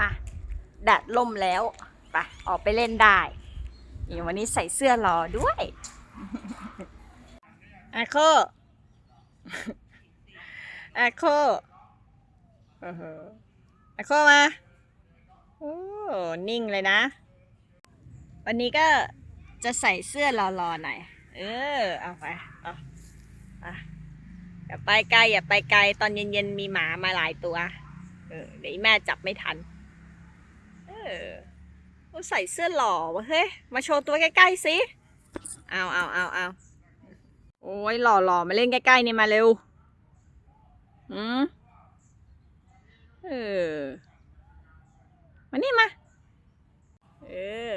มาแดดล่มแล้วไปออกไปเล่นได้นี่วันนี้ใส่เสื้อรอด้วยอาโคอาโคอออาโคมาโอ้นิ่งเลยนะ วันนี้ก็จะใส่เสื้อรอๆหน่อย เออ เอาไปเอาอย่าไปไกลอย่าไปไกลตอนเย็นๆมีหมามาหลายตัว เออเดี๋ยวแม่จับไม่ทัน ออโอ้ใส่เสื้อหล่อวะเฮ้ย มาโชว์ตัวใกล้ๆสิเอาเอาเอาเอาโอ้ยหล่อหล่อมาเล่นใกล้ๆนี่มาเร็วอืมเออ มานี่มา เออ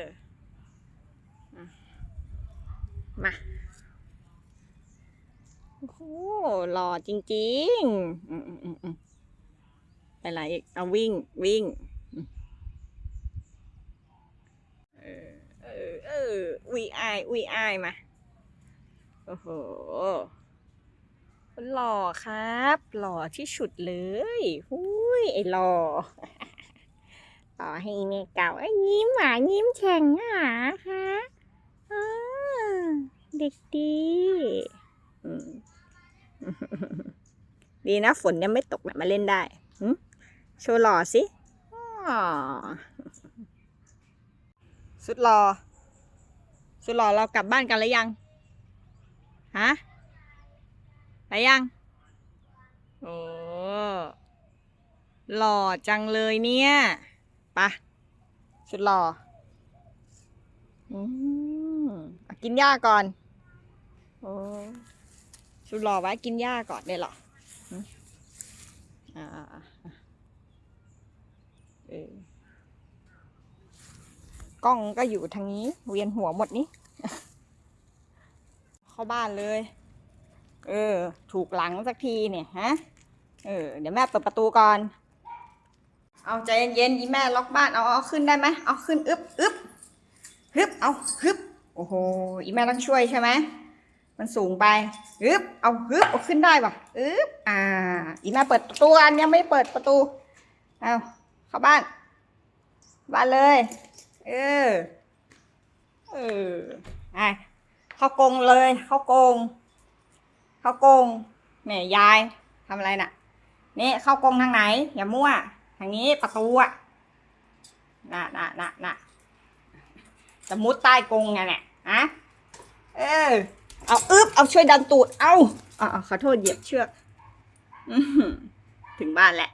มา โอ้โหหล่อจริงๆ อืมอืมอืมอืมไปไหนอีก เอาวิ่งวิ่งอืมเออ เออ เออ วีไอวีไอายมา โอ้โหหล่อครับ หล่อที่สุดเลยหุยไอหล่อต่อให้แม่เก่าไอ้ยิ้มหวานยิ้มแฉ่งหาคะอ่าเด็กดีดีนะฝนยังไม่ตกนะมาเล่นได้โชว์หล่อสิสุดหล่อ สุดหล่อเรากลับบ้านกันแล้วยัง ฮะไปยัง โอ้หล่อจังเลยเนี่ยปะสุดหล่ออืมกินหญ้าก่อนโอ้สุดหล่อไว้กินหญ้าก่อนได้หรอหึอ่าอ่าอ่าเออ กล้องก็อยู่ทางนี้ เวียนหัวหมดนี้ เข้าบ้านเลย เออ ถูกหลังสักทีเนี่ยฮะ เออ เดี๋ยวแม่เปิดประตูก่อน เอาใจเย็นๆอีแม่ล็อกบ้าน เอาเอาขึ้นได้ไหม เอาขึ้นอึบอึบฮึบ เอาฮึบ โอ้โห อีแม่ต้องช่วยใช่ไหม มันสูงไปฮึบ เอาฮึบ เอาขึ้นได้ปะอึบ อ่า อีแม่เปิดประตูอันยังไม่เปิดประตู เอาเข้าบ้าน บ้านเลย เออ เออไอเข้ากงเลย เข้ากง เข้ากงเนี่ยยายทำอะไรน่ะ นี่เข้ากงทางไหน อย่ามั่ว ทางนี้ประตูอะน่ะน่ะน่ะน่ะจะมุดใต้กงไงเนี่ยฮะเออ เอาอึบเอาช่วยดันตูด เอาเอาเอาขอโทษเหยียบเชือกถึงบ้านแหละ